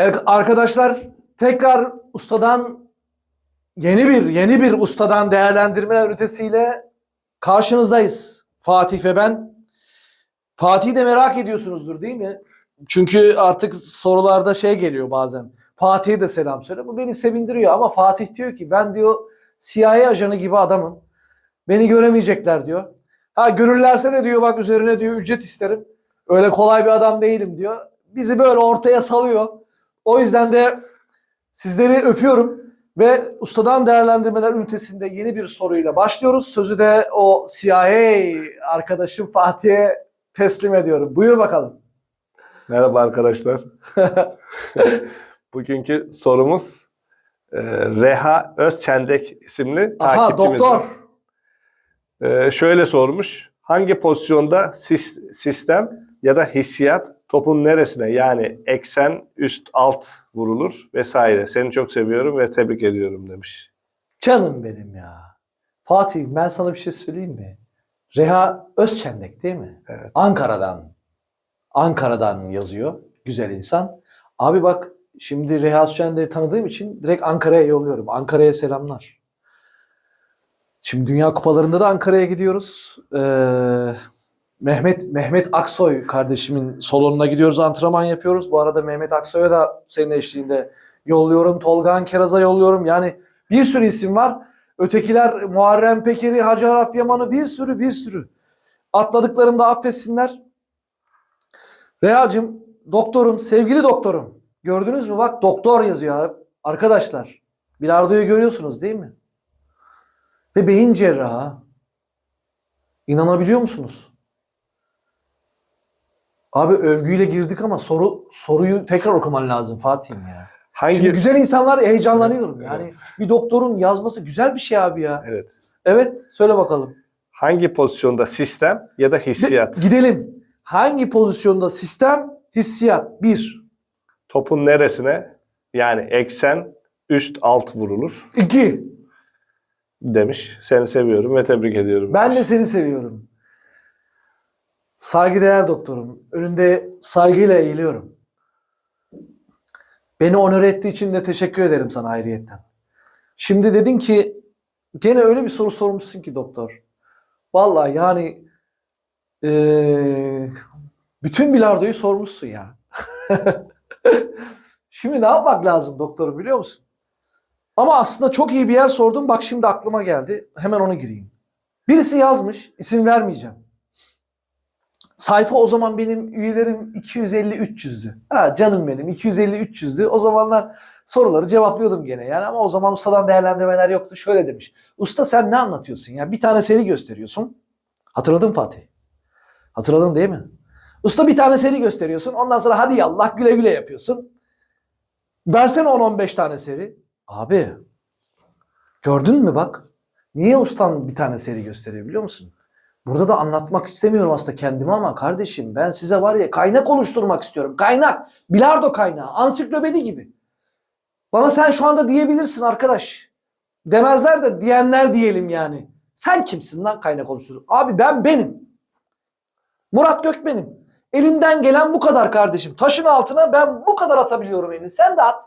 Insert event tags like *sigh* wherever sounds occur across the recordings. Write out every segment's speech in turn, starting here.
Er- Arkadaşlar tekrar ustadan yeni bir yeni bir ustadan değerlendirmeler ünitesiyle karşınızdayız. Fatih ve ben. Fatih'i de merak ediyorsunuzdur değil mi? Çünkü artık sorularda şey geliyor bazen. Fatih'e de selam söyle. Bu beni sevindiriyor ama Fatih diyor ki ben diyor CIA ajanı gibi adamım. Beni göremeyecekler diyor. Ha görürlerse de diyor bak üzerine diyor ücret isterim. Öyle kolay bir adam değilim diyor. Bizi böyle ortaya salıyor. O yüzden de sizleri öpüyorum ve ustadan değerlendirmeler ünitesinde yeni bir soruyla başlıyoruz. Sözü de o CIA arkadaşım Fatih'e teslim ediyorum. Buyur bakalım. Merhaba arkadaşlar. *laughs* Bugünkü sorumuz e, Reha Özçendek isimli Aha takipçimiz. doktor. E, şöyle sormuş. Hangi pozisyonda sis- sistem ya da hissiyat topun neresine yani eksen, üst, alt vurulur vesaire. Seni çok seviyorum ve tebrik ediyorum demiş. Canım benim ya. Fatih ben sana bir şey söyleyeyim mi? Reha Özçendek değil mi? Evet. Ankara'dan. Ankara'dan yazıyor. Güzel insan. Abi bak şimdi Reha Özçendek'i tanıdığım için direkt Ankara'ya yolluyorum. Ankara'ya selamlar. Şimdi Dünya Kupalarında da Ankara'ya gidiyoruz. Ee, Mehmet Mehmet Aksoy kardeşimin salonuna gidiyoruz, antrenman yapıyoruz. Bu arada Mehmet Aksoy'a da senin eşliğinde yolluyorum. Tolga Ankeraz'a yolluyorum. Yani bir sürü isim var. Ötekiler Muharrem Peker'i, Hacı Arap Yaman'ı bir sürü bir sürü. Atladıklarımda affetsinler. Reha'cığım, doktorum, sevgili doktorum. Gördünüz mü? Bak doktor yazıyor arkadaşlar. Bilardo'yu görüyorsunuz değil mi? Ve beyin cerrahı. İnanabiliyor musunuz? Abi övgüyle girdik ama soru soruyu tekrar okuman lazım Fatih'im ya. Hangi Şimdi güzel insanlar heyecanlanıyorum. Evet, Yani bir doktorun yazması güzel bir şey abi ya. Evet. Evet, söyle bakalım. Hangi pozisyonda sistem ya da hissiyat De- gidelim. Hangi pozisyonda sistem, hissiyat? Bir. topun neresine yani eksen, üst, alt vurulur İki. demiş. Seni seviyorum ve tebrik ediyorum. Ben demiş. de seni seviyorum. Saygıdeğer doktorum. Önünde saygıyla eğiliyorum. Beni onur ettiği için de teşekkür ederim sana ayrıyetten. Şimdi dedin ki gene öyle bir soru sormuşsun ki doktor. Vallahi yani eee, bütün bilardoyu sormuşsun ya. *laughs* şimdi ne yapmak lazım doktorum biliyor musun? Ama aslında çok iyi bir yer sordum. Bak şimdi aklıma geldi. Hemen onu gireyim. Birisi yazmış, isim vermeyeceğim. Sayfa o zaman benim üyelerim 250-300'dü. Ha canım benim 250-300'dü. O zamanlar soruları cevaplıyordum gene yani ama o zaman ustadan değerlendirmeler yoktu. Şöyle demiş. Usta sen ne anlatıyorsun ya? Bir tane seri gösteriyorsun. Hatırladın Fatih? Hatırladın değil mi? Usta bir tane seri gösteriyorsun. Ondan sonra hadi yallah güle güle yapıyorsun. Versene 10-15 tane seri. Abi gördün mü bak. Niye ustan bir tane seri gösteriyor biliyor musun? Burada da anlatmak istemiyorum aslında kendimi ama kardeşim ben size var ya kaynak oluşturmak istiyorum. Kaynak. Bilardo kaynağı. Ansiklopedi gibi. Bana sen şu anda diyebilirsin arkadaş. Demezler de diyenler diyelim yani. Sen kimsin lan kaynak oluşturur? Abi ben benim. Murat Gök benim. Elimden gelen bu kadar kardeşim. Taşın altına ben bu kadar atabiliyorum elini. Sen de at.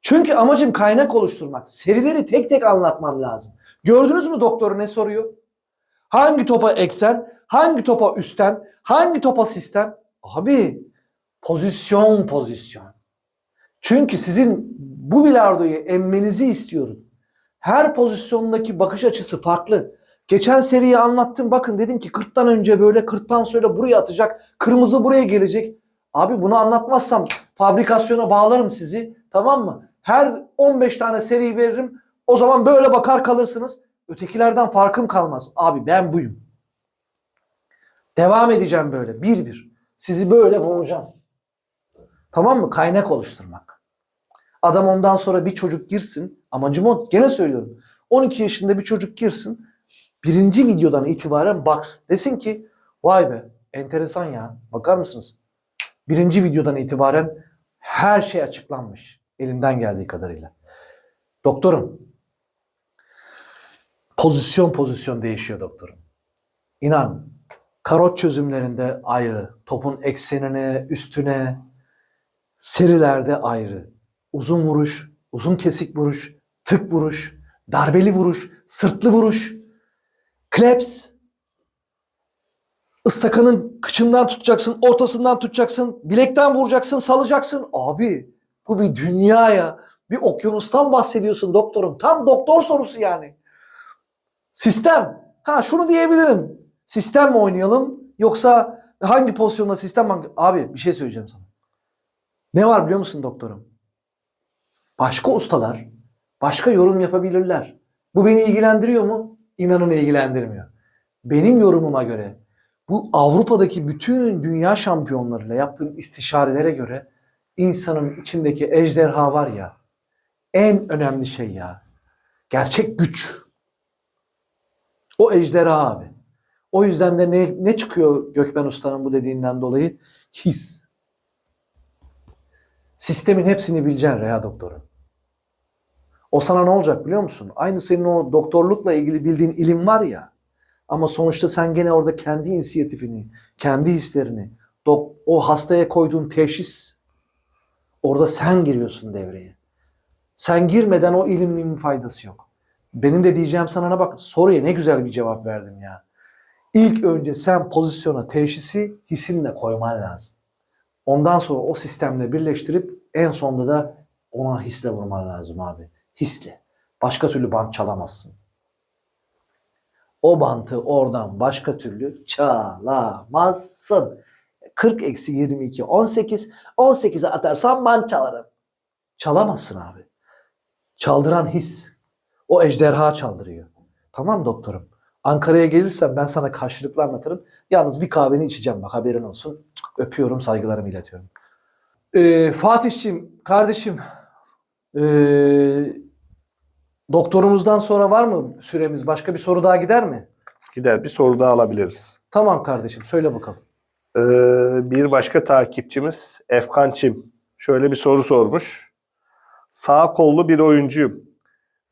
Çünkü amacım kaynak oluşturmak. Serileri tek tek anlatmam lazım. Gördünüz mü doktoru ne soruyor? Hangi topa eksen, hangi topa üstten, hangi topa sistem? Abi pozisyon pozisyon. Çünkü sizin bu bilardoyu emmenizi istiyorum. Her pozisyondaki bakış açısı farklı. Geçen seriyi anlattım. Bakın dedim ki 40'tan önce böyle 40'tan sonra buraya atacak. Kırmızı buraya gelecek. Abi bunu anlatmazsam fabrikasyona bağlarım sizi. Tamam mı? Her 15 tane seri veririm. O zaman böyle bakar kalırsınız. Ötekilerden farkım kalmaz. Abi ben buyum. Devam edeceğim böyle bir bir. Sizi böyle boğacağım. Tamam mı? Kaynak oluşturmak. Adam ondan sonra bir çocuk girsin. Amacım o. Gene söylüyorum. 12 yaşında bir çocuk girsin. Birinci videodan itibaren baksın. Desin ki vay be enteresan ya. Bakar mısınız? Birinci videodan itibaren her şey açıklanmış. Elimden geldiği kadarıyla. Doktorum. Pozisyon pozisyon değişiyor doktorum. İnan karot çözümlerinde ayrı. Topun eksenine, üstüne, Serilerde ayrı. Uzun vuruş, uzun kesik vuruş, tık vuruş, darbeli vuruş, sırtlı vuruş, kleps, ıstakanın kıçından tutacaksın, ortasından tutacaksın, bilekten vuracaksın, salacaksın. Abi bu bir dünya ya. Bir okyanustan bahsediyorsun doktorum. Tam doktor sorusu yani. Sistem. Ha şunu diyebilirim. Sistem mi oynayalım yoksa hangi pozisyonda sistem hangi? Abi bir şey söyleyeceğim sana. Ne var biliyor musun doktorum? Başka ustalar başka yorum yapabilirler. Bu beni ilgilendiriyor mu? İnanın ilgilendirmiyor. Benim yorumuma göre bu Avrupa'daki bütün dünya şampiyonlarıyla yaptığım istişarelere göre insanın içindeki ejderha var ya en önemli şey ya. Gerçek güç. O ejderha abi. O yüzden de ne, ne çıkıyor Gökmen Usta'nın bu dediğinden dolayı? His. Sistemin hepsini bileceksin Reha Doktor'un. O sana ne olacak biliyor musun? Aynı senin o doktorlukla ilgili bildiğin ilim var ya. Ama sonuçta sen gene orada kendi inisiyatifini, kendi hislerini, o hastaya koyduğun teşhis, orada sen giriyorsun devreye. Sen girmeden o ilimin faydası yok. Benim de diyeceğim sana ne bak soruya ne güzel bir cevap verdim ya. İlk önce sen pozisyona teşhisi hisinle koyman lazım. Ondan sonra o sistemle birleştirip en sonunda da ona hisle vurman lazım abi. Hisle. Başka türlü bant çalamazsın. O bantı oradan başka türlü çalamazsın. 40 eksi 22 18. 18'e atarsan bant çalarım. Çalamazsın abi. Çaldıran his. O ejderha çaldırıyor. Tamam doktorum. Ankara'ya gelirsen ben sana karşılıklı anlatırım. Yalnız bir kahveni içeceğim bak haberin olsun. Öpüyorum saygılarımı iletiyorum. Ee, Fatih'ciğim kardeşim ee, doktorumuzdan sonra var mı süremiz? Başka bir soru daha gider mi? Gider bir soru daha alabiliriz. Tamam kardeşim söyle bakalım. Ee, bir başka takipçimiz Efkan Çim şöyle bir soru sormuş. Sağ kollu bir oyuncuyum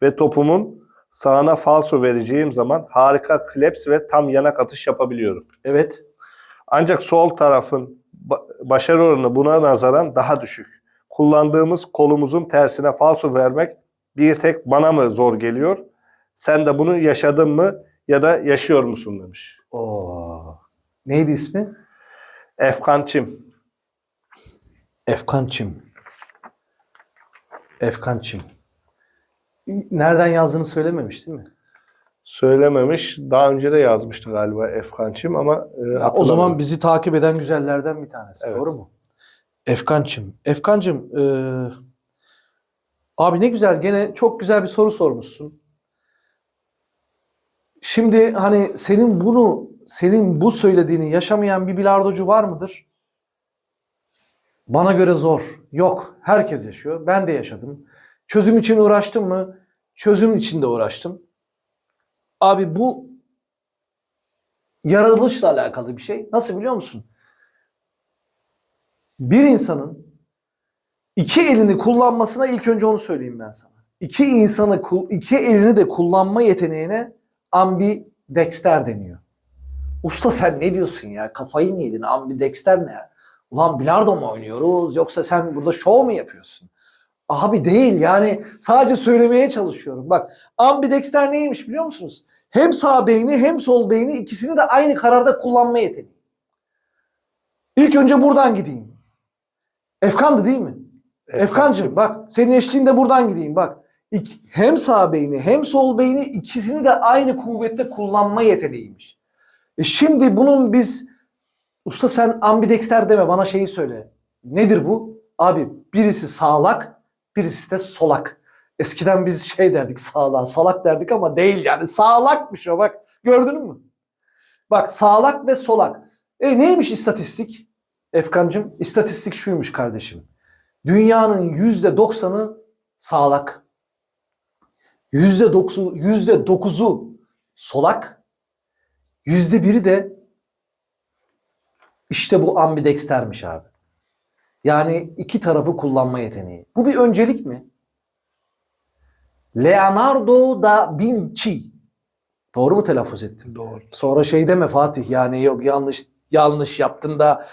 ve topumun sağına falso vereceğim zaman harika kleps ve tam yanak atış yapabiliyorum. Evet. Ancak sol tarafın ba- başarı oranı buna nazaran daha düşük. Kullandığımız kolumuzun tersine falso vermek bir tek bana mı zor geliyor? Sen de bunu yaşadın mı ya da yaşıyor musun demiş. Oo. Neydi ismi? Efkan Çim. Efkan Çim. Efkan Çim. Nereden yazdığını söylememiş değil mi? Söylememiş. Daha önce de yazmıştı galiba Efkan Çim ama e, o zaman bizi takip eden güzellerden bir tanesi. Evet. Doğru mu? Efkan'cığım. Efkan'cığım eee, abi ne güzel gene çok güzel bir soru sormuşsun. Şimdi hani senin bunu senin bu söylediğini yaşamayan bir bilardocu var mıdır? Bana göre zor. Yok. Herkes yaşıyor. Ben de yaşadım. Çözüm için uğraştım mı? Çözüm için de uğraştım. Abi bu yaratılışla alakalı bir şey. Nasıl biliyor musun? Bir insanın iki elini kullanmasına ilk önce onu söyleyeyim ben sana. İki insanı iki elini de kullanma yeteneğine ambidexter deniyor. Usta sen ne diyorsun ya? Kafayı mı yedin? Ambidexter ne ya? Ulan bilardo mu oynuyoruz yoksa sen burada şov mu yapıyorsun? Abi değil yani sadece söylemeye çalışıyorum. Bak ambidexter neymiş biliyor musunuz? Hem sağ beyni hem sol beyni ikisini de aynı kararda kullanma yeteneği. İlk önce buradan gideyim. Efkan'dı değil mi? Efkan Efkancığım bak senin eşliğinde buradan gideyim bak. İk- hem sağ beyni hem sol beyni ikisini de aynı kuvvette kullanma yeteneğiymiş. E şimdi bunun biz usta sen ambidexter deme bana şeyi söyle. Nedir bu? Abi birisi sağlak birisi de solak. Eskiden biz şey derdik sağlak salak derdik ama değil yani sağlakmış o bak gördün mü? Bak sağlak ve solak. E neymiş istatistik? Efkancığım istatistik şuymuş kardeşim. Dünyanın yüzde doksanı sağlak. Yüzde doksu, yüzde dokuzu solak. Yüzde biri de işte bu ambidextermiş abi. Yani iki tarafı kullanma yeteneği. Bu bir öncelik mi? Leonardo da Vinci. Doğru mu telaffuz ettim? Doğru. Sonra şey deme Fatih yani yok yanlış yanlış yaptın da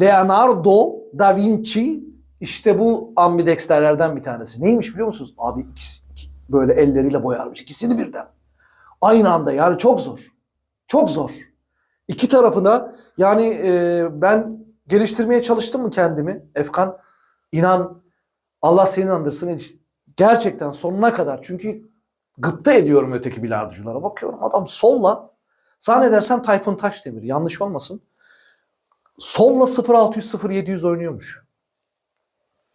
Leonardo da Vinci İşte bu ambidexterlerden bir tanesi. Neymiş biliyor musunuz? Abi ikisi iki- böyle elleriyle boyarmış. ikisini birden. Aynı anda yani çok zor. Çok zor. İki tarafına yani e, ben geliştirmeye çalıştım mı kendimi Efkan? İnan Allah seni inandırsın. Gerçekten sonuna kadar. Çünkü gıpta ediyorum öteki bilardoculara. Bakıyorum adam solla zannedersem Tayfun Taşdemir yanlış olmasın. Solla 0600 0700 oynuyormuş.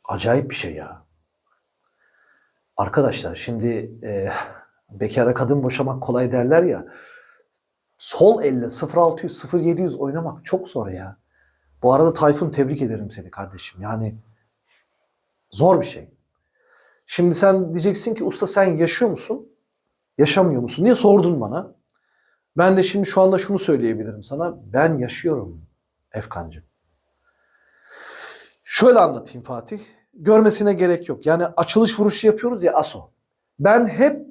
Acayip bir şey ya. Arkadaşlar şimdi e, bekara kadın boşamak kolay derler ya. Sol elle 0600 0700 oynamak çok zor ya. Bu arada Tayfun tebrik ederim seni kardeşim. Yani zor bir şey. Şimdi sen diyeceksin ki usta sen yaşıyor musun? Yaşamıyor musun? Niye sordun bana? Ben de şimdi şu anda şunu söyleyebilirim sana. Ben yaşıyorum Efkancığım. Şöyle anlatayım Fatih. Görmesine gerek yok. Yani açılış vuruşu yapıyoruz ya ASO. Ben hep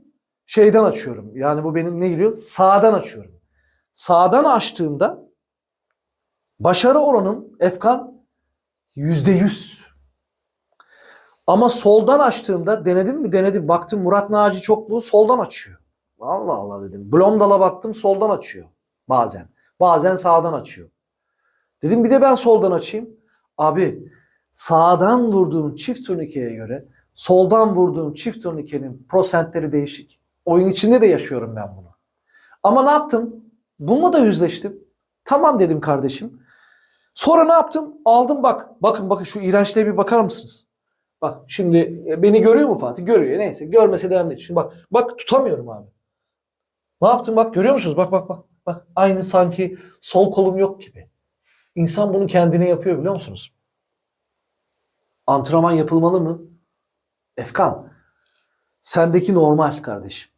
şeyden açıyorum. Yani bu benim ne geliyor? Sağdan açıyorum. Sağdan açtığımda başarı oranım Efkan yüzde yüz. Ama soldan açtığımda denedim mi denedim. Baktım Murat Naci Çoklu soldan açıyor. Allah Allah dedim. Blomdal'a baktım soldan açıyor. Bazen. Bazen sağdan açıyor. Dedim bir de ben soldan açayım. Abi sağdan vurduğum çift turnikeye göre soldan vurduğum çift turnikenin prosentleri değişik. Oyun içinde de yaşıyorum ben bunu. Ama ne yaptım? Bununla da yüzleştim. Tamam dedim kardeşim. Sonra ne yaptım? Aldım bak. Bakın bakın şu iğrençliğe bir bakar mısınız? Bak şimdi e, beni görüyor mu Fatih? Görüyor. Neyse görmese de önemli. değil. Şimdi bak bak tutamıyorum abi. Ne yaptım bak görüyor musunuz? Bak bak bak. Bak aynı sanki sol kolum yok gibi. İnsan bunu kendine yapıyor biliyor musunuz? Antrenman yapılmalı mı? Efkan, sendeki normal kardeşim.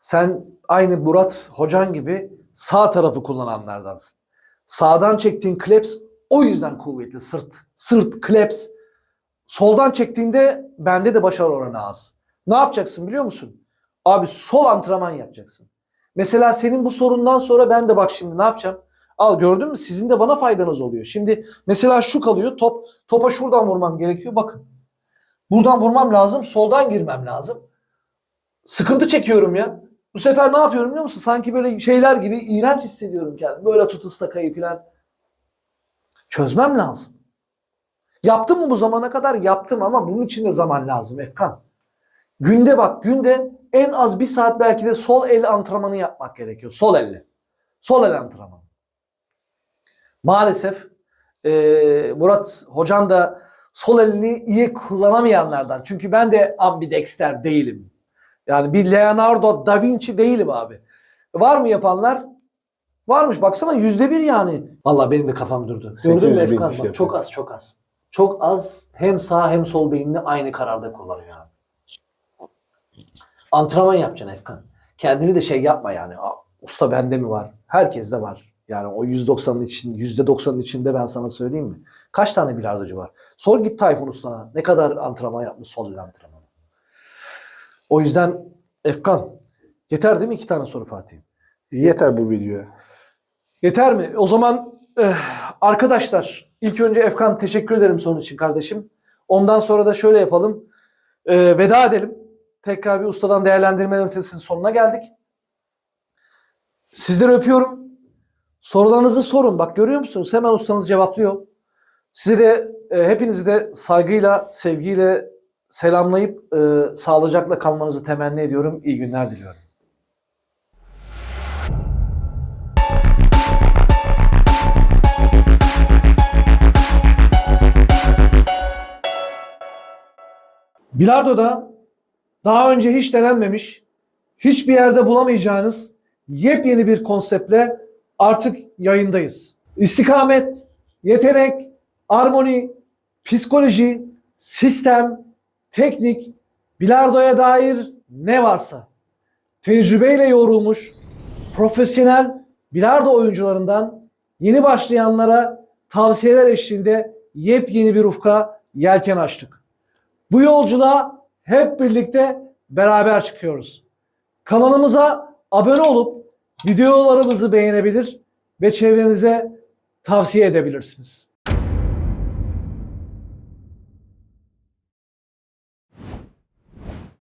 Sen aynı Murat hocan gibi sağ tarafı kullananlardansın. Sağdan çektiğin kleps o yüzden kuvvetli sırt. Sırt, kleps. Soldan çektiğinde bende de başarı oranı az. Ne yapacaksın biliyor musun? Abi sol antrenman yapacaksın. Mesela senin bu sorundan sonra ben de bak şimdi ne yapacağım? Al gördün mü sizin de bana faydanız oluyor. Şimdi mesela şu kalıyor top topa şuradan vurmam gerekiyor bakın. Buradan vurmam lazım soldan girmem lazım. Sıkıntı çekiyorum ya. Bu sefer ne yapıyorum biliyor musun? Sanki böyle şeyler gibi iğrenç hissediyorum kendimi. Böyle tut ıstakayı falan. Çözmem lazım. Yaptım mı bu zamana kadar? Yaptım ama bunun için de zaman lazım Efkan. Günde bak günde en az bir saat belki de sol el antrenmanı yapmak gerekiyor. Sol elle. Sol el antrenmanı. Maalesef eee, Murat hocan da sol elini iyi kullanamayanlardan. Çünkü ben de ambidexter değilim. Yani bir Leonardo da Vinci değilim abi. Var mı yapanlar? Varmış. Baksana yüzde bir yani. Vallahi benim de kafam durdu. Gördün mü 800 bin Efkan? Bak, çok az çok az. Çok az hem sağ hem sol beynini aynı kararda kullanıyor abi. Antrenman yapacaksın Efkan. Kendini de şey yapma yani. "Aa, Usta bende mi var? Herkeste var. Yani o 190'ın için, %90'ın içinde ben sana söyleyeyim mi? Kaç tane bilardocu var? Sor git Tayfun Usta'na. Ne kadar antrenman yapmış sol el antrenmanı. O yüzden Efkan yeter değil mi iki tane soru Fatih? Yeter bu videoya. Yeter mi? O zaman eh, arkadaşlar ilk önce Efkan teşekkür ederim sorun için kardeşim. Ondan sonra da şöyle yapalım. Eh, veda edelim. Tekrar bir ustadan değerlendirme ünitesinin sonuna geldik. Sizleri öpüyorum. Sorularınızı sorun. Bak görüyor musunuz? Hemen ustanız cevaplıyor. Size de eh, hepinizi de saygıyla, sevgiyle selamlayıp eh, sağlıcakla kalmanızı temenni ediyorum. İyi günler diliyorum. Bilardo'da daha önce hiç denenmemiş, hiçbir yerde bulamayacağınız yepyeni bir konseptle artık yayındayız. İstikamet, yetenek, armoni, psikoloji, sistem, teknik, bilardoya dair ne varsa tecrübeyle yoğrulmuş profesyonel bilardo oyuncularından yeni başlayanlara tavsiyeler eşliğinde yepyeni bir ufka yelken açtık. Bu yolculuğa hep birlikte beraber çıkıyoruz. Kanalımıza abone olup videolarımızı beğenebilir ve çevrenize tavsiye edebilirsiniz.